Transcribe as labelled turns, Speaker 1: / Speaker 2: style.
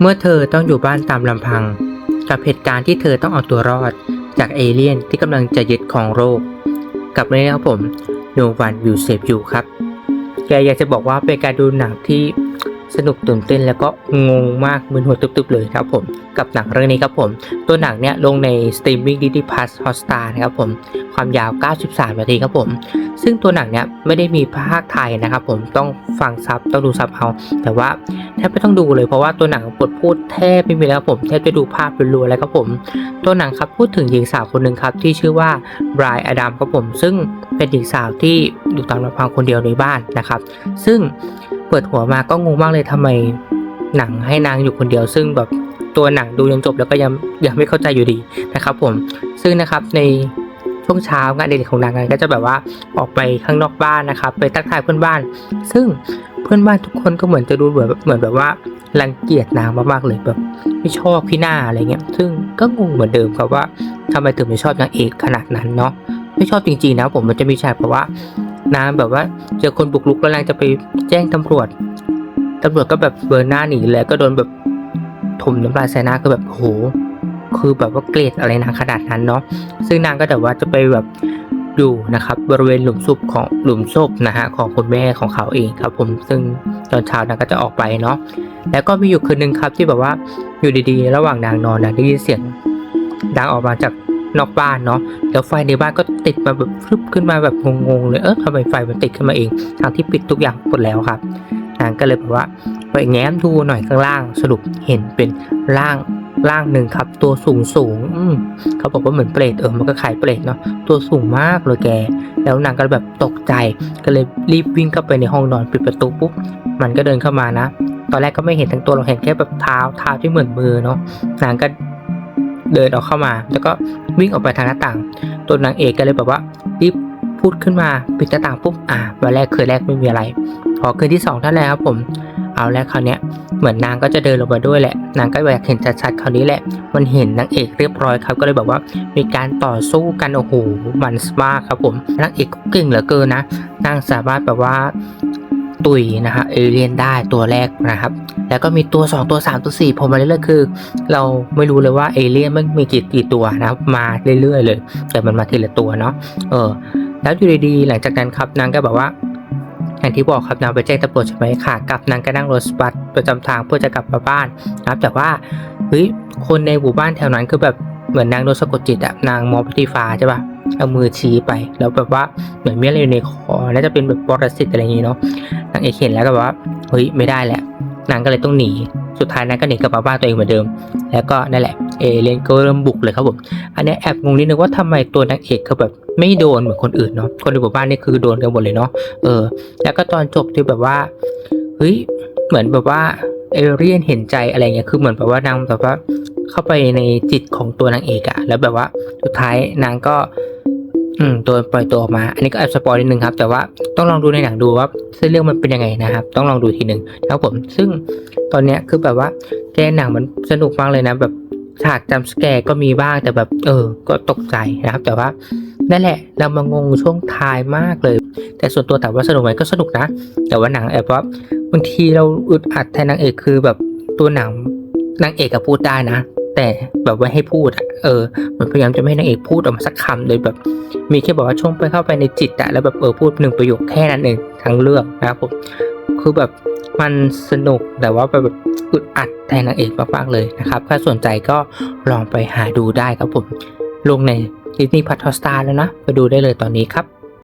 Speaker 1: เมื่อเธอต้องอยู่บ้านตามลำพัง กับเหตุการณ์ที่เธอต้องเอาตัวรอด จากเอเลี่ยนที่กำลังจะยึดของโลกกับเรื่องนี้ครับผม No One Will Save You ครับแกอยากจะบอกว่าเป็นการดูหนังที่ สนุกตื่นเต้นแล้วก็งงมากมึนหัวตึบๆเลยครับผม กับหนังเรื่องนี้ครับผม ตัวหนังเนี่ยลงในสตรีมมิ่งดิจิพัสฮอสตานะครับผม ความยาว 93 นาทีครับผม ซึ่งตัวหนังเนี่ยไม่ได้มีภาคไทยนะครับผมต้องฟังซับต้องดูซับเอาแต่ว่าแทบไม่ต้องดูเลยเพราะว่าตัวหนังบทพูดแทบไม่มีแล้วครับผมแทบจะดูภาพล้วนๆแล้วครับผม ตัวหนังครับพูดถึงหญิงสาวคนหนึ่งครับที่ชื่อว่าไบรอดัมครับผม ซึ่งเป็นหญิงสาวที่อยู่ตามลำพังคนเดียวในบ้านนะครับ ซึ่ง ปิดหัวมาก็งงมากเลยทำไมหนังให้นางอยู่คนเดียวซึ่งแบบตัวหนังดูจนจบแล้วก็ยังยังไม่เข้าใจอยู่ดีนะครับผมซึ่งนะครับในช่วงเช้างานเด็กของนางนั้นก็จะแบบว่าออกไปข้างนอกบ้านนะครับ ไปทักทายเพื่อนบ้าน ซึ่งเพื่อนบ้านทุกคนก็เหมือนจะดูเหมือนเหมือนแบบว่ารังเกียจนางมากๆเลยแบบไม่ชอบพี่หน้าอะไรเงี้ยซึ่งก็งงเหมือนเดิมครับว่าทำไมถึงไม่ชอบนางเอกขนาดนั้นเนาะไม่ชอบจริงๆนะผมมันจะมีฉากแบบว่า นางแบบว่าเจอคนบุกรุกแล้วนางจะไปแจ้งตำรวจตำรวจก็แบบเบอร์หน้าหนีเลยก็โดนแบบถมน้ำลายใส่หน้าก็แบบโห คือแบบว่าเกลียดอะไรนางขนาดนั้นเนาะซึ่งนางก็แต่ว่าจะไปแบบอยู่นะครับ บริเวณหลุมศพของหลุมศพนะฮะของคุณแม่ของเขาเองครับ ผมซึ่งตอนเช้านางก็จะออกไปเนาะแล้วก็มีอยู่คืนหนึ่งครับที่แบบว่าอยู่ดีๆ ระหว่างนางนอนนะได้ยินเสียงดังออกมาจาก นอกบ้านเนาะแล้วไฟในบ้านก็ติดมาแบบฟึบขึ้นมาแบบงงๆเลยเออทำไมไฟมันติดขึ้นมาเองทางที่ปิดทุกอย่างหมดแล้วครับนางก็เลยแบบว่าไปแง้มดูหน่อยข้างล่างสรุปเห็นเป็นร่างร่างหนึ่งครับ ตัวสูงสูงเขาบอกว่าเหมือนเปรตเออมันก็คล้ายเปรตเนาะตัวสูงมากเลยแก แล้วนางก็แบบตกใจก็เลยรีบวิ่งเข้าไปในห้องนอนปิดประตูปุ๊บมันก็เดินเข้ามานะ ตอนแรกก็ไม่เห็นทั้งตัวเราเห็นแค่แบบเท้าเท้าที่เหมือนมือเนาะนางก็ เดินออกเข้ามา แล้วก็วิ่งออกไปทางหน้าต่าง ตัวนางเอกก็เลยแบบว่ารีบพูดขึ้นมาปิดหน้าต่างปุ๊บอ่าวันแรกเคยแรกไม่มีอะไร พอคืนที่สองเท่านั้นครับผมเอาแล้วคราวเนี้ยเหมือนนางก็จะเดินลงมาด้วยแหละ นางก็อยากเห็นชัดๆคราวนี้แหละ มันเห็นนางเอกเรียบร้อยครับก็เลยแบบว่ามีการต่อสู้กันโอ้โหมันมากครับผมนางเอกก็เก่งเหลือเกินนะนางสามารถแบบว่า ตุยนะฮะเอเลียนได้ตัวแรกนะครับ แล้วก็มีตัว 2 ตัว 3 ตัว 4ผมมาเรื่อยๆคือ เราไม่รู้เลยว่าเอเลียนมันมีกี่กี่ตัวนะครับมาเรื่อยๆเลย แต่มันมาทีละตัวเนาะเออ แล้วอยู่ดีๆหลังจากนั้นครับนางก็แบบว่าอย่างที่บอกครับนางไปแจ้งตำรวจใช่ไหมค่ะกลับนางก็นั่งรถบัสประจำทางเพื่อจะกลับมาบ้านนะครับ แต่ว่าเฮ้ยคนในหมู่บ้านแถวนั้นคือแบบเหมือนนางโดนสะกดจิตอะนางมองไปที่ฟ้าใช่ปะ เอามือชี้ไป แล้วแบบว่าเหมือนมีอะไรอยู่ในคอน่าจะเป็นแบบปรสิตอะไรอย่างงี้เนาะนางเอกเห็นแล้วก็แบบว่าเฮ้ยไม่ได้แหละนางก็เลยต้องหนี สุดท้ายนางก็หนีกลับมาบ้านตัวเองเหมือนเดิม แล้วก็นั่นแหละเอเลนก็เริ่มบุกเลยครับผมอันนี้แอบงงนิดนึงว่าทำไมตัวนางเอกเขาแบบไม่โดนเหมือนคนอื่นเนาะคนในหมู่บ้านนี่คือโดนกันหมดเลยเนาะเออ แล้วก็ตอนจบที่แบบว่าเฮ้ยเหมือนแบบว่าเอเรียนเห็นใจอะไรเงี้ยคือเหมือนแบบว่านางแบบว่า เข้าไปในจิตของตัวนางเอกอะแล้วแบบว่าสุดท้ายนางก็ อืมตัวปล่อยตัวออกมา อันนี้ก็แอบสปอยนิดนึงครับ แต่ว่าต้องลองดูในหนังดูว่าเส้นเรื่องมันเป็นยังไงนะครับ ต้องลองดูทีหนึ่งนะครับผม ซึ่งตอนเนี้ยคือแบบว่าแกหนังมันสนุกมากเลยนะ แบบฉากจำสแกร์ก็มีบ้างแต่แบบ เออ ก็ตกใจนะครับ แต่ว่านั่นแหละเรามางงช่วงท้ายมากเลย แต่ส่วนตัวถามว่าสนุกไหมก็สนุกนะ แต่ว่าหนังแอบว่าบางทีเราอึดอัดแทนนางเอกคือแบบตัวหนังนางเอกก็พูดได้นะ แต่แบบว่าให้พูดอะเออเหมันพยายามจะไม่ให้นางเอกพูดออกมาสักคำเลยแบบ มีแค่บอกว่าช่วงไปเข้าไปในจิตอะแล้วแบบเออพูดหนึ่งประโยคแค่นั้นเองทั้งเรื่องนะครับผมคือแบบมันสนุกแต่ว่าแบบอึดอัดแทนนางเอกมากๆเลยนะครับ ถ้าสนใจก็ลองไปหาดูได้ครับผม ลงในดิสนีย์พัทสตาร์แล้วนะ ไปดูได้เลยตอนนี้ครับ